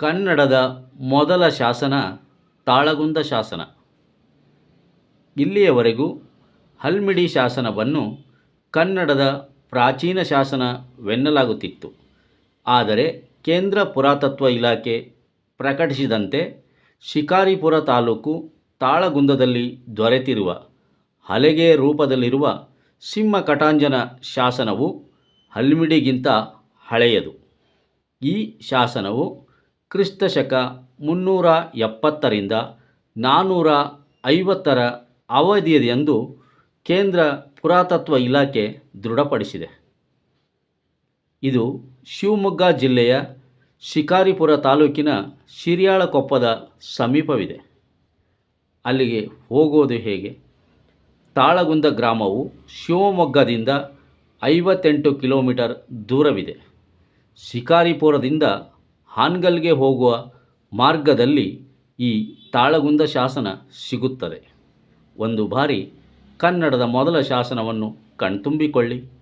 ಕನ್ನಡದ ಮೊದಲ ಶಾಸನ ತಾಳಗುಂದ ಶಾಸನ. ಇಲ್ಲಿಯವರೆಗೂ ಹಲ್ಮಿಡಿ ಶಾಸನವನ್ನು ಕನ್ನಡದ ಪ್ರಾಚೀನ ಶಾಸನವೆನ್ನಲಾಗುತ್ತಿತ್ತು. ಆದರೆ ಕೇಂದ್ರ ಪುರಾತತ್ವ ಇಲಾಖೆ ಪ್ರಕಟಿಸಿದಂತೆ ಶಿಕಾರಿಪುರ ತಾಲೂಕು ತಾಳಗುಂದದಲ್ಲಿ ದೊರೆತಿರುವ ಹಲಗೆ ರೂಪದಲ್ಲಿರುವ ಸಿಂಹಕಟಾಂಜನ ಶಾಸನವು ಹಲ್ಮಿಡಿಗಿಂತ ಹಳೆಯದು. ಈ ಶಾಸನವು ಕ್ರಿಸ್ತ ಶಕ ಮುನ್ನೂರ ಎಪ್ಪತ್ತರಿಂದ ನಾನ್ನೂರ ಐವತ್ತರ ಅವಧಿಯದೆಂದು ಕೇಂದ್ರ ಪುರಾತತ್ವ ಇಲಾಖೆ ದೃಢಪಡಿಸಿದೆ. ಇದು ಶಿವಮೊಗ್ಗ ಜಿಲ್ಲೆಯ ಶಿಕಾರಿಪುರ ತಾಲೂಕಿನ ಶಿರಿಯಾಳಕೊಪ್ಪದ ಸಮೀಪವಿದೆ. ಅಲ್ಲಿಗೆ ಹೋಗೋದು ಹೇಗೆ? ತಾಳಗುಂದ ಗ್ರಾಮವು ಶಿವಮೊಗ್ಗದಿಂದ ಐವತ್ತೆಂಟು ಕಿಲೋಮೀಟರ್ ದೂರವಿದೆ. ಶಿಕಾರಿಪುರದಿಂದ ಹಾನಗಲ್ಗೆ ಹೋಗುವ ಮಾರ್ಗದಲ್ಲಿ ಈ ತಾಳಗುಂದ ಶಾಸನ ಸಿಗುತ್ತದೆ. ಒಂದು ಬಾರಿ ಕನ್ನಡದ ಮೊದಲ ಶಾಸನವನ್ನು ಕಣ್ತುಂಬಿಕೊಳ್ಳಿ.